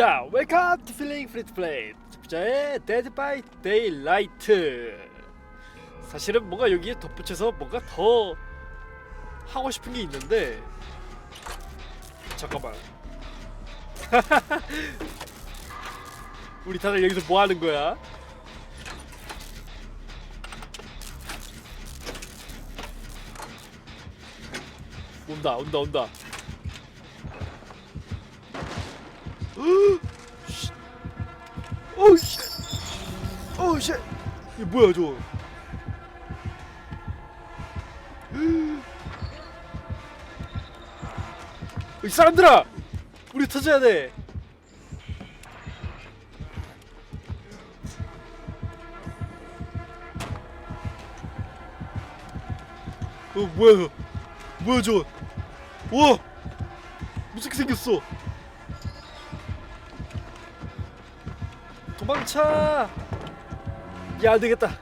자, 웰컴 투 필링 프리트 플레이 부자의 데드 바이 데일라이트 사실은 뭔가 여기에 덧붙여서 뭔가 더 하고 싶은 게 있는데 잠깐만. 우리 다들 여기서 뭐 하는 거야? 온다 온다 온다 뭐야 저거? 이 사람들아, 우리 터져야 돼. 어 뭐야? 뭐야 저? 와, 무섭게 생겼어. 도망쳐! 야, 안 되겠다.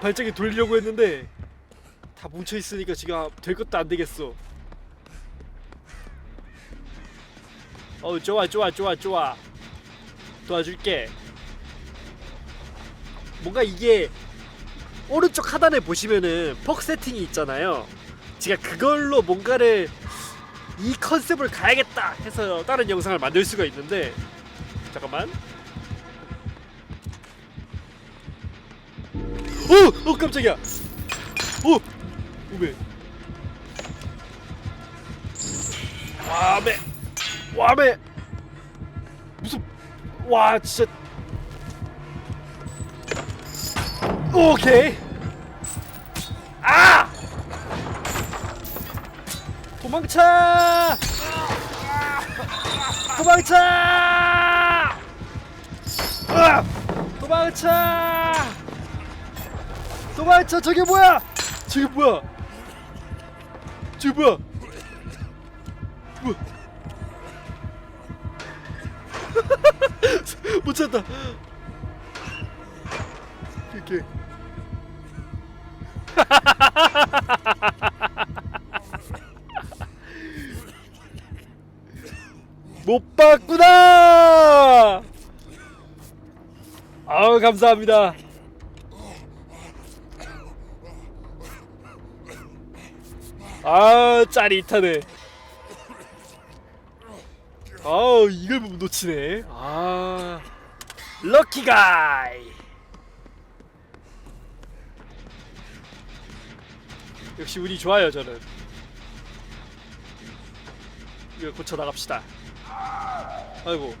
발전기 돌리려고 했는데 다 뭉쳐 있으니까 지금 될 것도 안 되겠어. 어, 좋아, 좋아, 좋아, 좋아. 도와줄게. 뭔가 이게 오른쪽 하단에 보시면은 퍽 세팅이 있잖아요. 제가 그걸로 뭔가를 이 컨셉을 가야겠다 해서 다른 영상을 만들 수가 있는데 잠깐만. 어, 어 깜짝이야. 어, 오메. 와메, 와메. 무슨, 와 진짜. 오케이. 아! 도망쳐! 도망쳐! 아! 도망쳐! 도망쳐! 저게 뭐야? 저게 뭐야? 저게 뭐야? 뭐야? 못 찾다. 이렇게. 못 봤구나. 아우 감사합니다. 아 짜릿하네. 아우 이걸 못 놓치네. 아 럭키 가이. 역시 운이 좋아요 저는. 이거 고쳐 나갑시다. 아이고.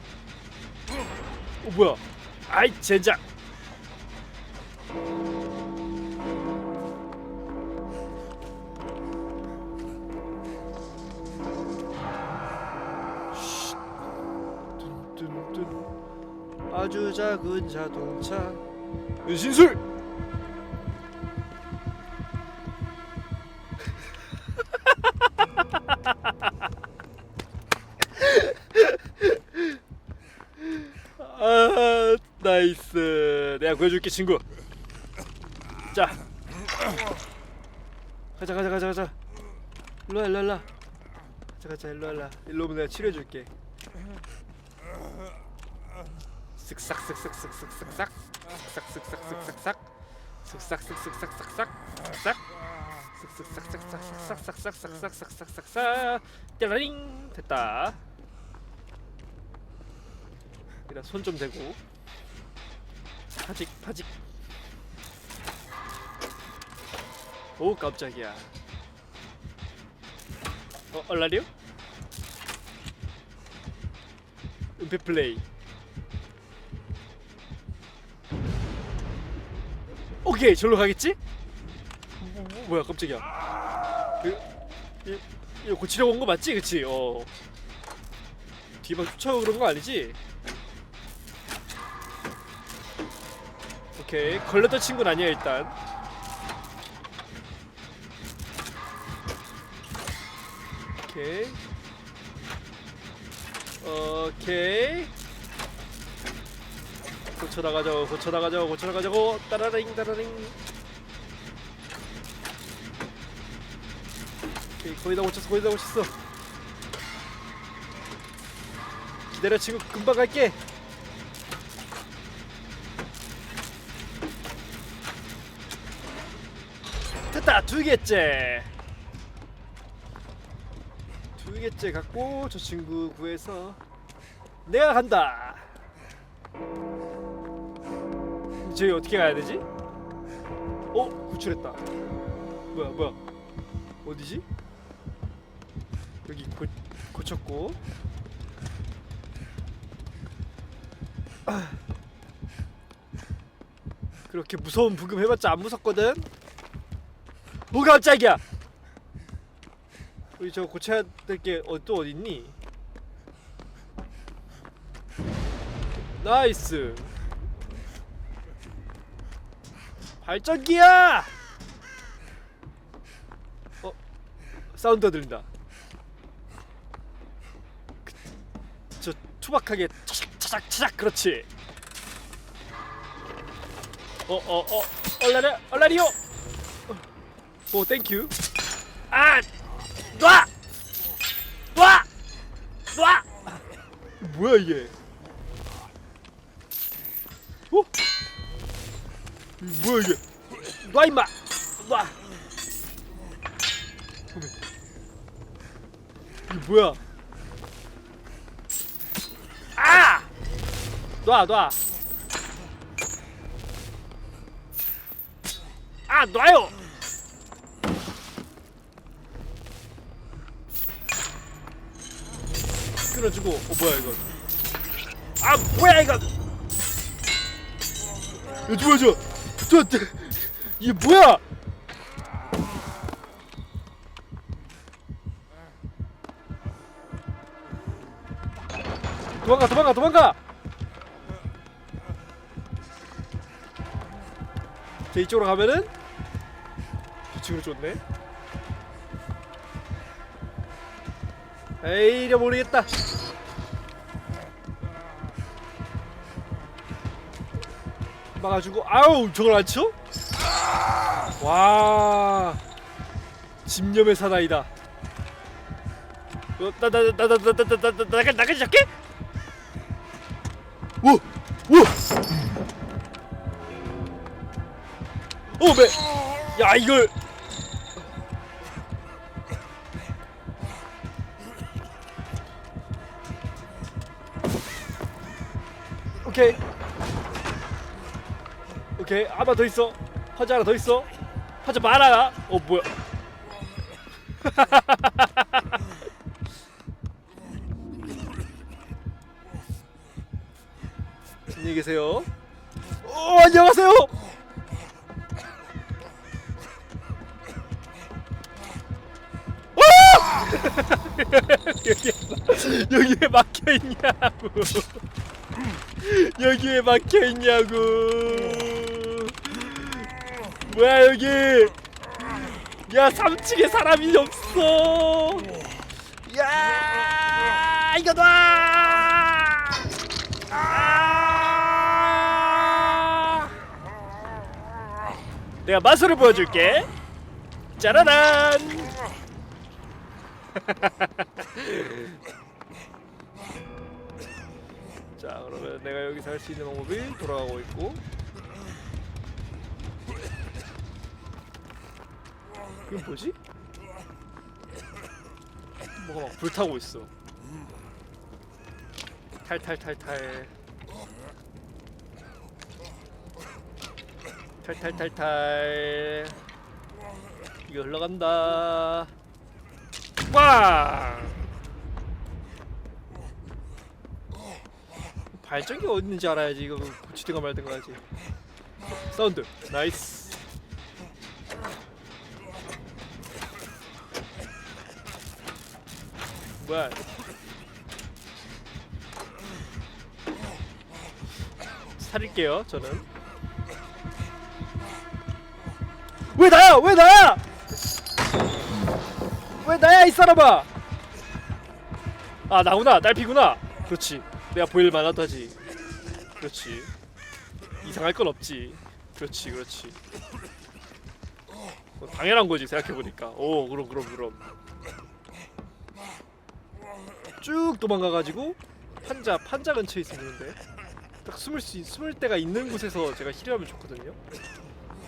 어 뭐야? 아이 젠장. 작은 자동차. 은신술! 아 나이스. 내가 구해줄게 친구. 자. 가자 가자 가자 가자. 일로와 일로와 가자 가자 일로와. 일로 오면 내가 치료해줄게 쓱싹 쓱싹 쓱싹 쓱싹. 쓱싹 쓱싹 쓱싹 쓱싹 쓱싹 쓱싹. 쓱싹. 쓱싹싹싹싹싹싹싹싹싹싹싹싹싹. 띠라링. 됐다. 일단 손 좀 대고. 파직 파직. 오 깜짝이야. 어 얼라리오? 은폐 플레이 오케이 절로 가겠지? 뭐, 뭐, 뭐야 깜짝이야 그, 이, 이거 고치려고 온 거 맞지? 그치? 어 뒤만 쫓아오고 그런 거 아니지? 오케이 걸렸던 친구는 아니야 일단 오케이 오케이 고쳐 나가자고 고쳐 나가자고 고쳐 나가자고. 따라링 따라링. 오케이 거의 다 고쳤어 거의 다 고쳤어. 기다려 친구 금방 갈게. 됐다 두 개째. 두 개째 갖고 저 친구 구해서 내가 간다 저희 어떻게 가야 되지? 어? 구출했다 뭐야 뭐야 어디지? 여기 고, 고쳤고 아. 그렇게 무서운 부금 해봤자 안 무섭거든 오 깜짝이야 우리 저 고쳐야 될게 어, 또 어딨니? 나이스 발전기야! 어? 사운드가 들린다 그, 저 투박하게 차작 차작 차작 그렇지 어어어 얼라리 얼라리요 오 땡큐 아 놔! 놔! 놔! 뭐야 이게 어? 뭐야 이게? 놔 임마. 놔. 이게 뭐야? 아! 놔 놔. 아 놔요. 끊어주고 어 뭐야 이거? 아 뭐야 이거? 야 뭐야 저 저 저, 이게 뭐야? 도망가 도망가 도망가! 자 이쪽으로 가면은 뒤쪽으로 쫓네. 에이 려 모르겠다 막아주고 아우 저걸 안 쳐? 와 집념의 사나이다 어, 나나나나나나나나 나가 나가지 잡게? 오! 오! 오, 매! 야, 이걸! 오케이. 오케이. 하나 더 있어. 화자 하나 더 있어. 화자 많아. 어, 뭐야. 안녕히 계세요. 어, 안녕하세요. 아! 여기 여기에 막혀 있냐고. 여기에 막혀 있냐고. 뭐야 여기? 야 3층에 사람이 없어. 야 이거 놔. 아! 내가 마술을 보여줄게. 짜라란. 자 그러면 내가 여기서 할 수 있는 방법이 돌아가고 있고. 이건 뭐지? 뭐가 막 불타고 있어. 탈탈탈탈. 탈탈탈탈. 이거 흘러간다. 꽝! 발전기 어디 있는지 알아야지 이거 고치든가 말든가 하지 사운드 나이스 뭐야? 살릴게요 저는. 왜 나야? 왜 나야? 왜 나야 이 사람아? 아 나구나. 딸피구나. 그렇지. 내가 보일 만하다지. 그렇지. 이상할 건 없지. 그렇지 그렇지. 뭐 당연한 거지 생각해 보니까. 오 그럼 그럼 그럼 쭉 도망가가지고 판자 판자 근처에 있었는데 딱 숨을 수 있- 숨을 데가 있는 곳에서 제가 힐하면 좋거든요.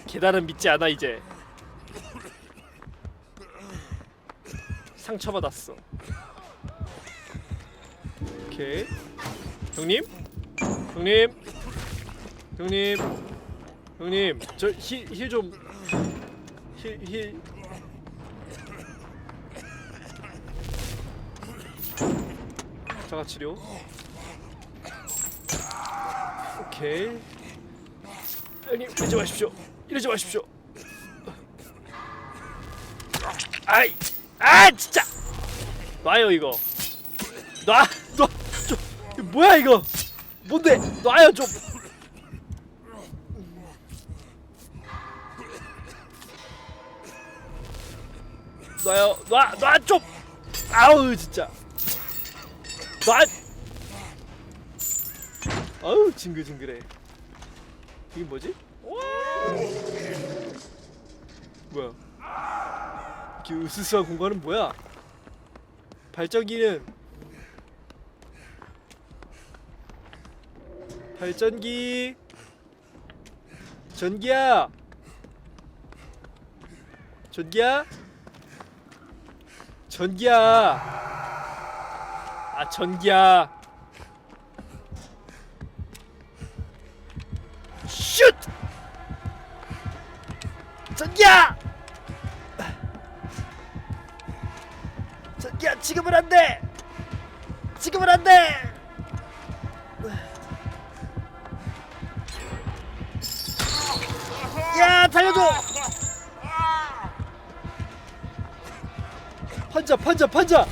계단은 믿지 않아 이제. 상처받았어. 오케이. 형님? 형님? 형님? 형님, 저 힐 힐 좀 힐 힐. 자가 치료. 오케이. 형님 이러지 마십시오. 이러지 마십시오. 아이, 아 진짜. 놔요 이거. 놔, 놔, 좀 이거 뭐야 이거? 뭔데? 놔요 좀. 놔요, 놔, 놔 좀. 아우 진짜. 놔. 아우 징글징글해. 이게 뭐지? 뭐야? 이렇게 으스스한 공간은 뭐야? 발전기는 발전기 전기야 전기야 전기야 아 전기야. 슛! 전기야! 전기야 지금은 안 돼! 지금은 안 돼! 야 달려줘! 판자 판자 판자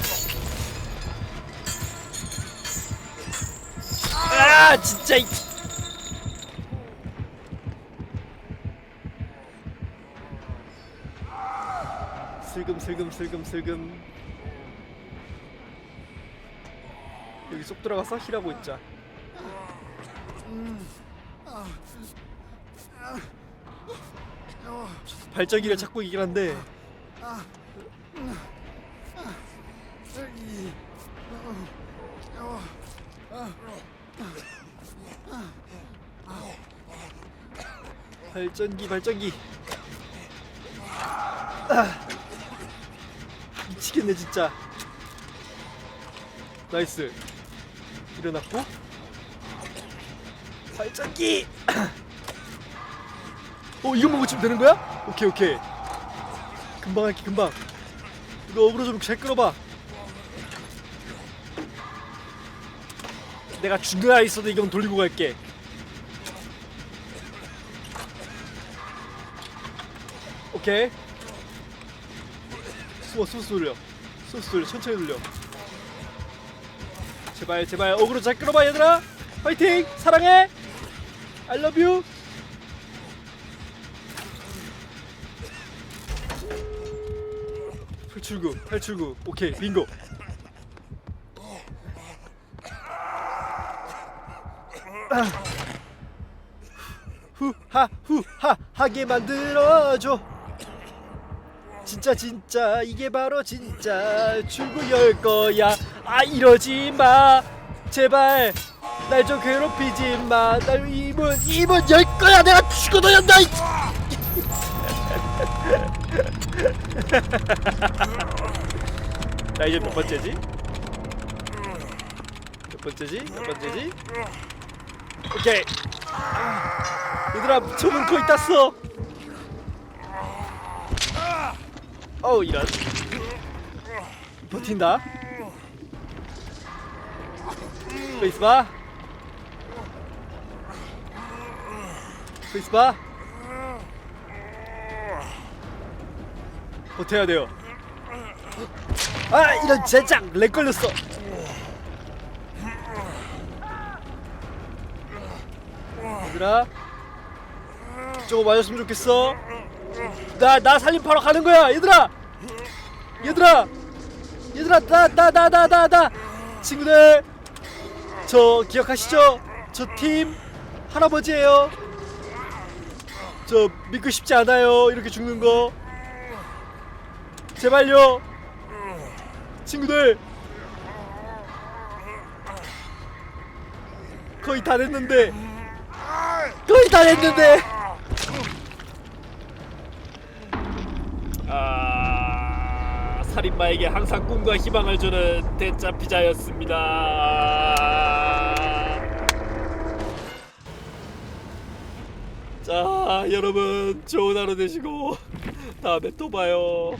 아 진짜 이 슬금 슬금 슬금 슬금. 여기 쏙 들어가서 힐하고 있자. 발전기를 찾고 있긴 한데 발전기 발전기. 아, 미치겠네 진짜. 나이스. 일어났고. 발전기. 어 이거 먹고 치면 되는 거야? 오케이 오케이. 금방 할게 금방. 이거 어그로 좀잘 끌어봐. 내가 중간에 있어도 이건 돌리고 갈게 오케이. 숨어 숨어 돌려. 숨어 돌려. 천천히 돌려. 제발 제발. 어그로 잘 끌어봐 얘들아. 파이팅! 사랑해! I love you. 탈출구 탈출구. 오케이 빙고. 후하 후하 하게 만들어줘 진짜 진짜 이게 바로 진짜 출구 열 거야. 아 이러지 마. 제발 날 좀 괴롭히지 마날 이문 이문 열 거야. 내가 죽어도 연다 이- 나 이제 몇 번째지? 몇 번째지? 몇 번째지? 오케이. 얘들아 저문 거의 땄어 어우 이런. 버틴다. 스페이스바 스페이스바 버텨야 돼요. 아 이런 젠장 렉 걸렸어. 얘들아 저거 맞았으면 좋겠어 나 나 살림하러 가는 거야 얘들아! 얘들아! 얘들아 나 나 나 나 나 나! 친구들 저 기억하시죠? 저 팀 할아버지예요. 저 믿고 싶지 않아요 이렇게 죽는 거. 제발요. 친구들 거의 다 됐는데. 거의 다 됐는데 아 살인마에게 항상 꿈과 희망을 주는 대짜 피자였습니다. 자 여러분 좋은 하루 되시고 다음에 또 봐요